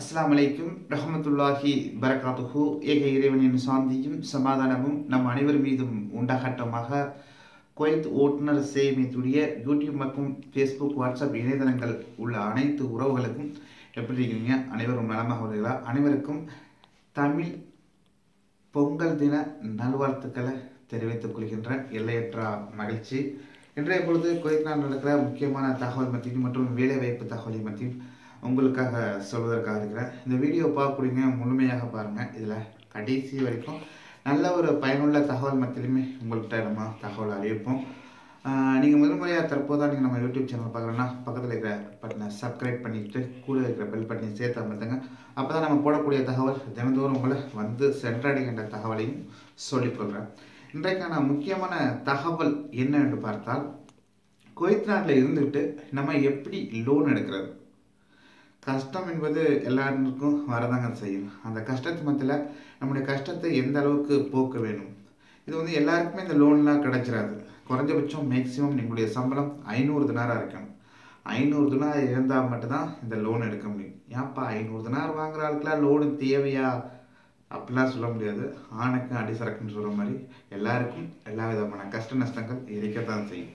அஸ்லாம் அலைக்கும் ரஹமத்துல்லாஹி பரகாத்துஹு. ஏக இறைவனின் சாந்தியும் சமாதானமும் நம் அனைவர் மீதும் உண்டாகட்டமாக குவைத் ஓட்டுநர் சேமித்துடைய யூடியூப் மற்றும் ஃபேஸ்புக் வாட்ஸ்அப் இணையதளங்கள் உள்ள அனைத்து உறவுகளுக்கும் எப்படி இருக்கீங்க? அனைவரும் நலமாக வருகிறா அனைவருக்கும் தமிழ் பொங்கல் தின நல்வாழ்த்துக்களை தெரிவித்துக் கொள்கின்ற எல்லையற்ற மகிழ்ச்சி. இன்றைய பொழுது குவைத் நடக்கிற முக்கியமான தகவல் மத்தியும் மற்றும் வேலைவாய்ப்பு தகவலை மத்தியும் உங்களுக்காக சொல்வதற்காக இருக்கிறேன். இந்த வீடியோ பார்க்குறீங்க முழுமையாக பாருங்கள் இதில் கடைசி வரைக்கும் நல்ல ஒரு பயனுள்ள தகவல் மத்தியிலுமே உங்கள்கிட்ட நம்ம தகவல் அறிவிப்போம். நீங்கள் முதல் முறையாக தற்போதான் நீங்கள் நம்ம யூடியூப் சேனல் பார்க்குறோன்னா பக்கத்தில் இருக்கிற பட்டனை சப்ஸ்கிரைப் பண்ணிவிட்டு கூட இருக்கிற பெல் பட்டனை சேர்த்து அமர்த்துங்க அப்போ தான் நம்ம போடக்கூடிய தகவல் தினந்தோறும் உங்களை வந்து சென்றடைகின்ற தகவலையும் சொல்லிக்கொள்கிறேன் இன்றைக்கான முக்கியமான தகவல் என்ன என்று பார்த்தால் குவைத் நாட்டில் இருந்துட்டு நம்ம எப்படி லோன் எடுக்கிறது? கஷ்டம் என்பது எல்லாருக்கும் வரதாங்க செய்யும். அந்த கஷ்டத்து மத்தியில் நம்முடைய கஷ்டத்தை எந்த அளவுக்கு போக்க வேணும்? இது வந்து எல்லாருக்குமே இந்த லோன்லாம் கிடைச்சிடாது குறைஞ்சபட்சம் மேக்ஸிமம் எங்களுடைய சம்பளம் ஐநூறு தினாராக இருக்கணும். ஐநூறு தினார் இருந்தால் மட்டும்தான் இந்த லோன் எடுக்க முடியும். ஏன்ப்பா ஐநூறு தினார் வாங்குற ஆளுக்கெல்லாம் லோனு தேவையா? அப்படிலாம் சொல்ல முடியாது. ஆணுக்கும் அடிசரக்குன்னு சொல்கிற மாதிரி எல்லாருக்கும் எல்லா விதமான கஷ்ட நஷ்டங்கள் இருக்கத்தான் செய்யும்.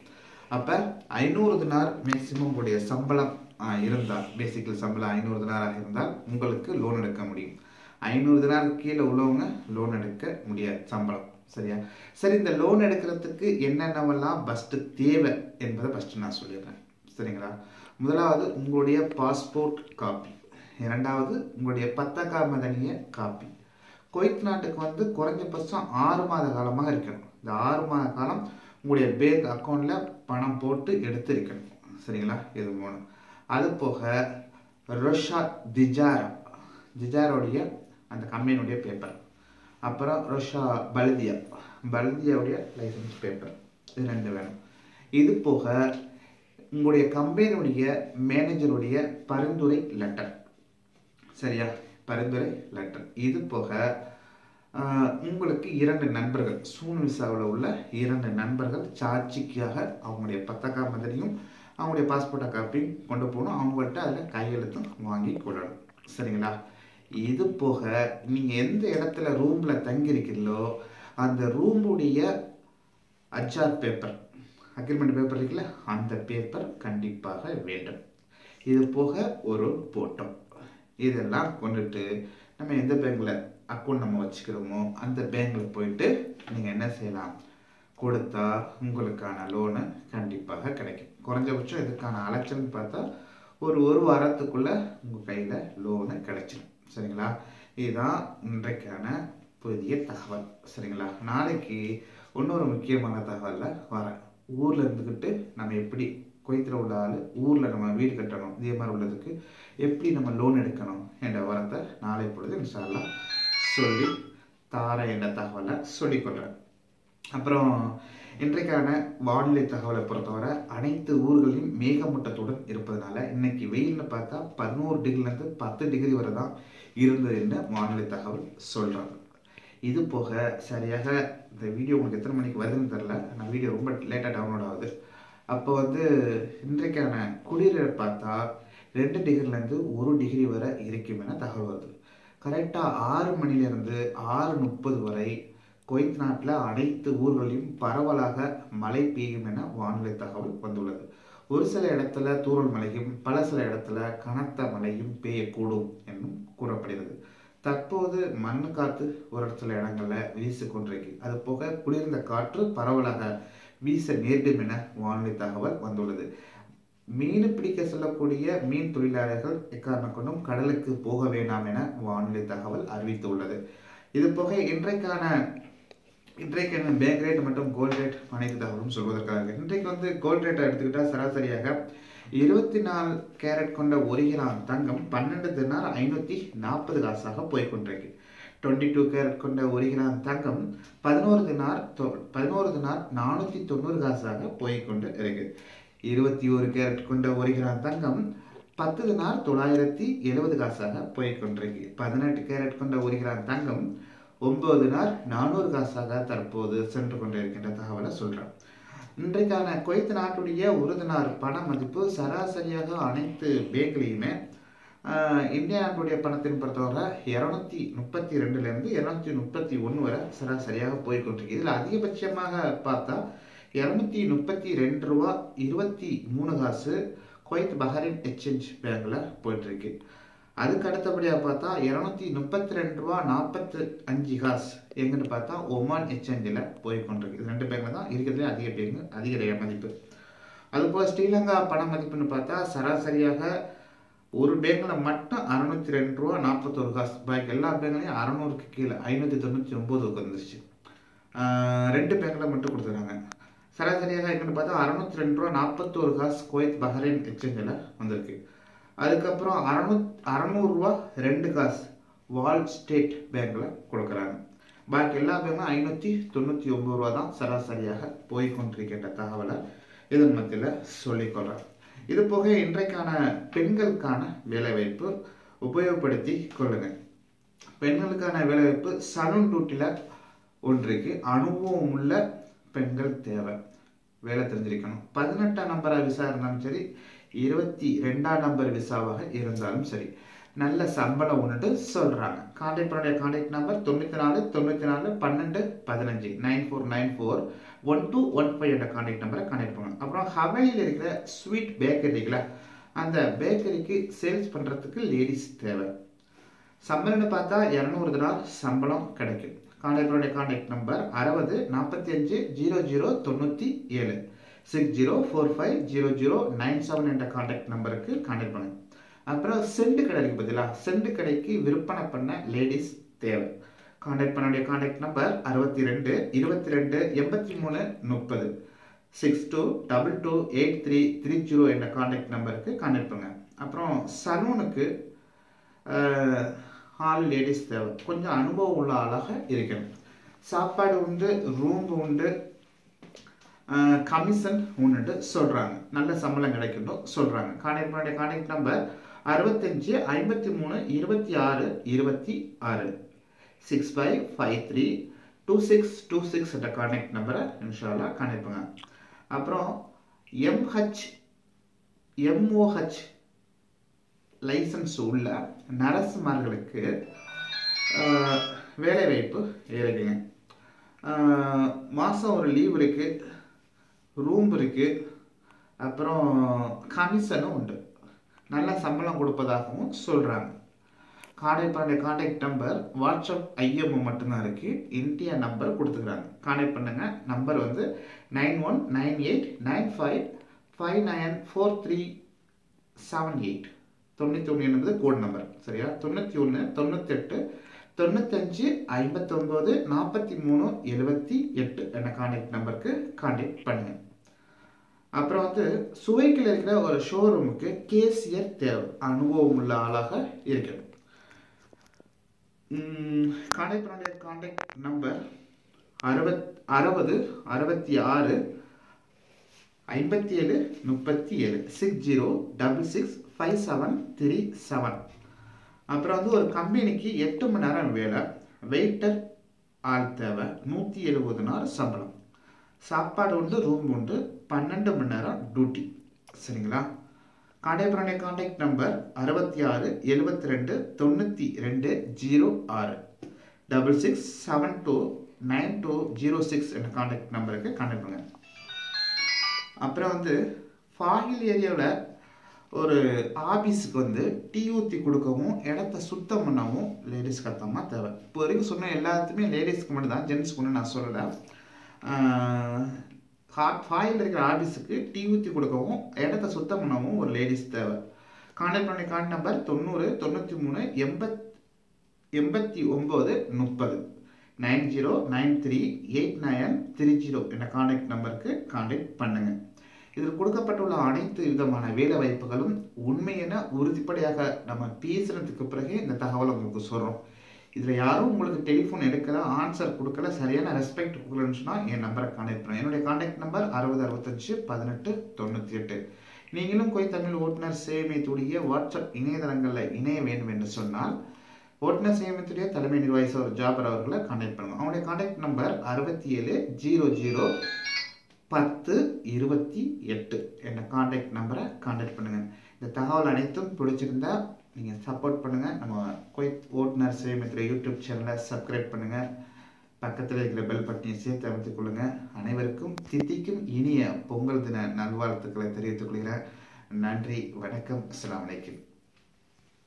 அப்போ ஐநூறு தினார் மேக்சிமம் உங்களுடைய சம்பளம் இருந்தால் பேசிக்கல் சம்பளம் ஐநூறு தினாராக இருந்தால் உங்களுக்கு லோன் எடுக்க முடியும். ஐநூறு தினாருக்கு கீழே உள்ளவங்க லோன் எடுக்க முடியாது சம்பளம். சரியா? சரி இந்த லோன் எடுக்கிறதுக்கு என்னென்னவெல்லாம் ஃபஸ்ட்டு தேவை என்பதை ஃபஸ்ட்டு நான் சொல்லிடுறேன். சரிங்களா? முதலாவது உங்களுடைய பாஸ்போர்ட் காப்பி இரண்டாவது உங்களுடைய பத்தக்கா மதனிய காப்பி குவைத் நாட்டுக்கு வந்து குறைஞ்சபட்சம் ஆறு மாத காலமாக இருக்கணும். இந்த ஆறு மாத காலம் உங்களுடைய பேங்க் அக்கௌண்ட்டில் பணம் போட்டு எடுத்து இருக்கணும் சரிங்களா? இது மூணு. அது போக ரொஷா திஜாரா திஜாரோடைய அந்த கம்பெனியுடைய பேப்பர் அப்புறம் ரொஷா பலதியா பலதியாவுடைய லைசன்ஸ் பேப்பர் இது ரெண்டு வேணும். இது போக உங்களுடைய கம்பெனியுடைய மேனேஜருடைய பரிந்துரை லெட்டர் சரியா? பரிந்துரை லெட்டர் இது போக உங்களுக்கு இரண்டு நண்பர்கள் சூன் விசாவில் உள்ள இரண்டு நண்பர்கள் சாட்சிக்காக அவங்களுடைய பத்தக்கா மதனையும் அவங்களுடைய பாஸ்போர்ட்டை காப்பி கொண்டு போகணும். அவங்கள்ட்ட அதில் கையெழுத்தும் வாங்கி கொள்ளணும். சரிங்களா? இது போக நீங்கள் எந்த இடத்துல ரூமில் தங்கியிருக்கீங்களோ அந்த ரூமுடைய அச்சார் பேப்பர் அக்ரிமெண்ட் பேப்பர் இருக்குல்ல அந்த பேப்பர் கண்டிப்பாக வேண்டும். இது போக ஒரு போட்டோம் இதெல்லாம் கொண்டுட்டு நம்ம எந்த பேங்க்கில் அக்கௌண்ட் நம்ம வச்சுக்கிறோமோ அந்த பேங்க்கில் போயிட்டு நீங்கள் என்ன செய்யலாம்? கொடுத்தா உங்களுக்கான லோனு கண்டிப்பாக கிடைக்கும். குறைஞ்சபட்சம் இதுக்கான அலைச்சல்னு பார்த்தா ஒரு ஒரு வாரத்துக்குள்ளே உங்கள் கையில் லோனு கிடைச்சிடும் சரிங்களா? இதுதான் இன்றைக்கான புதிய தகவல். சரிங்களா? நாளைக்கு இன்னொரு முக்கியமான தகவலில் வரேன். ஊரில் இருந்துக்கிட்டு நம்ம எப்படி குவைத்தில் உள்ள ஆள் ஊரில் நம்ம வீடு கட்டணும் இதே மாதிரி உள்ளதுக்கு எப்படி நம்ம லோன் எடுக்கணும் என்ற வரத்தை நாளை பொழுது இன்ஷால்லாம் சொல்லி தார என்ற தகவலை சொல்லிக்கொள்கிறேன் அப்புறம் இன்றைக்கான வானிலை தகவலை பொறுத்தவரை அனைத்து ஊர்களிலும் மேகமூட்டத்துடன் இருப்பதனால இன்னைக்கு வெயில்னு பார்த்தா பதினோரு டிகிரிலேருந்து பத்து டிகிரி வரை தான் இருந்ததுன்னு வானிலை தகவல் சொல்கிறாங்க இது போக சரியாக இந்த வீடியோ உங்களுக்கு எத்தனை மணிக்கு வருதுன்னு தெரில நான் வீடியோ ரொம்ப லேட்டாக டவுன்லோட் ஆகுது. அப்போ வந்து இன்றைக்கான குளிர் பார்த்தா ரெண்டு டிகிரிலேருந்து ஒரு டிகிரி வரை இருக்கும் என தகவல் வருது. கரெக்டாக ஆறு மணிலேருந்து ஆறு முப்பது வரை குவைத் நாட்டில் அனைத்து ஊர்களிலும் பரவலாக மழை பெய்யும் என வானிலை தகவல் வந்துள்ளது. ஒரு சில இடத்துல தூரல் மழையும் பல சில இடத்துல கனத்த மழையும் பெய்யக்கூடும் என்றும் கூறப்படுகிறது. தற்போது மண் காற்று ஒரு சில இடங்களில் வீசி கொண்டிருக்கு அது போக குளிர்ந்த காற்று பரவலாக வீச நேரிடும் என வானிலை தகவல் வந்துள்ளது. மீன் பிடிக்க செல்லக்கூடிய மீன் தொழிலாளர்கள் எக்காரணம் கொண்டும் கடலுக்கு போக வேண்டாம் என வானிலை தகவல் அறிவித்துள்ளது. இது போக இன்றைக்கான இன்றைக்கான பேங்க் ரேட் மற்றும் கோல்ட் ரேட் அனைத்து தகவலும் சொல்வதற்காக. இன்றைக்கு வந்து கோல்ட் ரேட்டை எடுத்துக்கிட்டால் சராசரியாக இருபத்தி நாலு கேரட் கொண்ட ஒரு கிராம் தங்கம் பன்னெண்டு தினார் ஐநூற்றி நாற்பது காசாக போய்கொண்டிருக்கு. டுவெண்ட்டி டூ கேரட் கொண்ட ஒரு கிராம் தங்கம் பதினோரு தினார் பதினோரு தினார் நானூற்றி தொண்ணூறு காசாக போய்கொண்டு இருக்கு இருபத்தி ஒரு கேரட் கொண்ட ஒரு கிராம் தங்கம் பத்து தினார் தொள்ளாயிரத்தி எழுபது காசாக போய்கொண்டிருக்கு. பதினெட்டு கேரட் கொண்ட ஒரு கிராம் தங்கம் ஒன்பது நாள் நானூறு காசாக தற்போது சென்று கொண்டிருக்கின்ற தகவலை சொல்கிறேன் இன்றைக்கான குவைத் நாட்டுடைய உறுதினார் பண மதிப்பு சராசரியாக அனைத்து பேங்க்லேயுமே இந்திய நாட்டுடைய பணத்தின் பொறுத்தவரை இரநூத்தி முப்பத்தி ரெண்டுலேருந்து இரநூத்தி முப்பத்தி ஒன்று வரை சராசரியாக போய்கொண்டிருக்கு இதில் அதிகபட்சமாக பார்த்தா இரநூத்தி முப்பத்தி ரெண்டு ரூபா இருபத்தி மூணு காசு குவைத் பஹரின் எக்ஸ்சேஞ்ச் பேங்கில் போயிட்டுருக்கு அதுக்கு அடுத்தபடியாக பார்த்தா இரநூத்தி முப்பத்தி ரெண்டு ரூபா நாற்பத்தி அஞ்சு காசு. எங்கன்னு பார்த்தா ஒமான் எக்ஸ்சேஞ்சில் போய் கொண்டிருக்கு இது ரெண்டு பேங்க்ல தான் இருக்கிறதுலே அதிக பேங்கு அதிக மதிப்பு. அதுபோல் ஸ்ரீலங்கா பண மதிப்புன்னு பார்த்தா சராசரியாக ஒரு பேங்கில் மட்டும் அறுநூத்தி ரெண்டு ரூபா நாற்பத்தொரு காசு. பாக்கி எல்லா பேங்க்லையும் அறநூறுக்கு கீழே ஐநூற்றி தொண்ணூற்றி ஒம்போதுக்கு வந்துருச்சு. ரெண்டு பேங்கில் மட்டும் கொடுத்துருக்காங்க சராசரியாக எங்கன்னு பார்த்தா அறநூற்றி ரெண்டு ரூபா நாற்பத்தோரு காசு குவைத் பஹ்ரைன் எக்ஸ்சேஞ்சில் வந்திருக்கு. அதுக்கப்புறம் அறநூத் அறநூறுரூவா ரெண்டு காசு வால் ஸ்டேட் பேங்க்கில் கொடுக்குறாங்க. பாக்கி எல்லா பேங்கும் ஐநூற்றி தொண்ணூற்றி ஒம்பது ரூபா தான் சராசரியாக போய் கொண்டிருக்கின்ற தகவலை இதன் மத்தியில் சொல்லிக்கொள்கிறேன் இது போக இன்றைக்கான பெண்களுக்கான வேலைவாய்ப்பு உபயோகப்படுத்தி கொள்ளுங்கள் பெண்களுக்கான வேலைவாய்ப்பு சலூன் டூட்டியில் ஒன்றுக்கு அனுபவம் உள்ள பெண்கள் தேவை. வேலை தெரிஞ்சிருக்கணும். பதினெட்டாம் நம்பர் விசா இருந்தாலும் சரி இருபத்தி ரெண்டாம் நம்பர் விசாவாக இருந்தாலும் சரி நல்ல சம்பளம் ஒன்று சொல்கிறாங்க கான்டாக்ட் பண்ணுடைய கான்டாக்ட் நம்பர் தொண்ணூற்றி நாலு தொண்ணூற்றி நாலு பன்னெண்டு பதினஞ்சு nine four nine four one two one five என்ற கான்டாக்ட் நம்பரை கான்டாக்ட் பண்ணுங்க. அப்புறம் ஹவையில் இருக்கிற ஸ்வீட் பேக்கரிகளை அந்த பேக்கரிக்கு சேல்ஸ் பண்ணுறதுக்கு லேடிஸ் தேவை. சம்பளம்னு பார்த்தா இரநூறு தினார் சம்பளம் கிடைக்கும். கான்டாக்டருடைய கான்டாக்ட் நம்பர் அறுபது நாற்பத்தி அஞ்சு ஜீரோ ஜீரோ தொண்ணூற்றி ஏழு. Six zero four five zero zero nine seven என்ற காண்டாக்ட் நம்பருக்கு கான்டாக்ட் பண்ணுங்கள் அப்புறம் செண்டு கடை பதிலாக பதிலா செண்டு கடைக்கு விற்பனை பண்ண லேடிஸ் தேவை. கான்டாக்ட் பண்ண வேண்டிய கான்டாக்ட் நம்பர் அறுபத்தி ரெண்டு இருபத்தி ரெண்டு எண்பத்தி மூணு முப்பது. Six two double two eight three three zero என்ற கான்டாக்ட் நம்பருக்கு கான்டாக்ட் பண்ணுங்கள் அப்புறம் சலூனுக்கு ஹால் லேடிஸ் தேவை. கொஞ்சம் அனுபவம் உள்ள ஆளாக இருக்கணும். சாப்பாடு உண்டு ரூம் உண்டு கமிஷன் உண்டு சொல்கிறாங்க நல்ல சம்பளம் கிடைக்கணும் சொல்கிறாங்க கான்டாக்ட் கான்டாக்ட் நம்பர் அறுபத்தஞ்சு ஐம்பத்தி மூணு இருபத்தி ஆறு இருபத்தி ஆறு six five five three two six two six என்ற கான்டாக்ட் நம்பரை இன்ஷால்லா கான்டாக்ட் அப்புறம் எம்ஹெச் எம்ஓஹெச் லைசன்ஸ் உள்ள நரசுமார்களுக்கு வேலைவாய்ப்பு இருக்குங்க. மாதம் ஒரு லீவ் இருக்குது ரூம் இருக்குது அப்புறம் கமிஷனும் உண்டு. நல்லா சம்பளம் கொடுப்பதாகவும் சொல்கிறாங்க கான்டாக்ட் பண்ண கான்டாக்ட் நம்பர் வாட்ஸ்அப் ஐஎம்ஓ மட்டும்தான் இருக்குது இந்தியா நம்பர் கொடுத்துக்கிறாங்க. கான்டாக்ட் பண்ணுங்கள் நம்பர் வந்து nine one nine eight nine five five nine four three seven eight தொண்ணூற்றி ஒன்று என்பது கோட் நம்பர் சரியா? தொண்ணூற்றி ஒன்று தொண்ணூத்தெட்டு தொண்ணூத்தஞ்சு ஐம்பத்தொம்போது நாற்பத்தி மூணு எழுபத்தி எட்டு என்ற கான்டாக்ட் நம்பருக்கு கான்டாக்ட் பண்ணுங்க. அப்புறம் வந்து சுவைக்கில் இருக்கிற ஒரு ஷோரூமுக்கு கேசியர் தேவை. அனுபவம் உள்ள ஆளாக இருக்கணும். கான்டாக்ட் பண்ண கான்டாக்ட் நம்பர் அறுபத் அறுபது அறுபத்தி ஆறு ஐம்பத்தி ஏழு முப்பத்தி ஏழு six zero double six five seven three seven அப்புறம் வந்து ஒரு கம்பெனிக்கு எட்டு மணி நேரம் வேலை. வெயிட்டர் ஆள் தேவை. நூற்றி எழுபது நாள் சம்பளம். சாப்பாடு உண்டு ரூம் உண்டு. பன்னெண்டு மணி நேரம் டியூட்டி சரிங்களா? காண்டேபுரனை காண்டாக்ட் நம்பர் அறுபத்தி ஆறு எழுபத்தி ரெண்டு தொண்ணூற்றி ரெண்டு ஜீரோ ஆறு. Double six seven two nine two zero six என்ற காண்டாக்ட் நம்பருக்கு கான்டாக்ட் பண்ணுங்க. அப்புறம் வந்து ஃபாகில் ஏரியாவில் ஒரு ஆஃபீஸுக்கு வந்து டீ ஊற்றி கொடுக்கவும் இடத்த சுத்தம் பண்ணவும் லேடிஸ்க்கு அர்த்தமாக தேவை. இப்போ வரைக்கும் சொன்ன எல்லாத்துமே லேடிஸ்க்கு மட்டும் தான் ஜென்ஸ்க்கு ஒன்று நான் சொல்லலை. ஃபாயில் இருக்கிற ஆஃபீஸுக்கு டீ ஊற்றி கொடுக்கவும் இடத்த சுத்தம் பண்ணவும் ஒரு லேடிஸ் தேவை. கான்டாக்ட் பண்ணி கான்ட் நம்பர் தொண்ணூறு தொண்ணூற்றி மூணு எண்பத் எண்பத்தி ஒம்பது முப்பது. Nine zero nine three eight nine three zero என்ற கான்டாக்ட் நம்பருக்கு கான்டாக்ட் பண்ணுங்கள் இதில் கொடுக்கப்பட்டுள்ள அனைத்து விதமான வேலை வாய்ப்புகளும் உண்மை என உறுதிப்படையாக நம்ம பேசுனதுக்கு பிறகு இந்த தகவலை உங்களுக்கு சொல்கிறோம் இதில் யாரும் உங்களுக்கு டெலிஃபோன் எடுக்கல ஆன்சர் கொடுக்கல சரியான ரெஸ்பெக்ட் கொடுக்கலன்னு சொன்னால் என் நம்பரை கான்டாக்ட் பண்ணுங்க. என்னுடைய கான்டாக்ட் நம்பர் அறுபது அறுபத்தஞ்சு பதினெட்டு தொண்ணூற்றி எட்டு. நீங்களும் கொய் தமிழ் ஓட்டுநர் சேமித்துடைய வாட்ஸ்அப் இணையதளங்களில் இணைய வேண்டும் என்று சொன்னால் ஓட்டுநர் சேமித்துடைய தலைமை நிர்வாகி சார் ஜாபர் அவர்களை கான்டாக்ட் பண்ணுங்க. அவங்களுடைய கான்டாக்ட் நம்பர் அறுபத்தி ஏழு ஜீரோ ஜீரோ பத்து இருபத்தி எட்டு என்ற காண்டாக்ட் நம்பரை காண்டாக்ட் பண்ணுங்கள் இந்த தகவல் அனைத்தும் பிடிச்சிருந்தா நீங்கள் சப்போர்ட் பண்ணுங்கள் நம்ம குவைத் ஓட்டுநர் சேமிக்கிற யூடியூப் சேனலை சப்ஸ்கிரைப் பண்ணுங்கள் பக்கத்தில் இருக்கிற பெல் பட்டனை சேர்த்து அமைத்துக் கொள்ளுங்கள் அனைவருக்கும் தித்திக்கும் இனிய பொங்கல் தின நல்வாழ்த்துக்களை தெரிவித்துக் கொள்கிறேன். நன்றி வணக்கம் அஸ்லாம் வலைக்கம்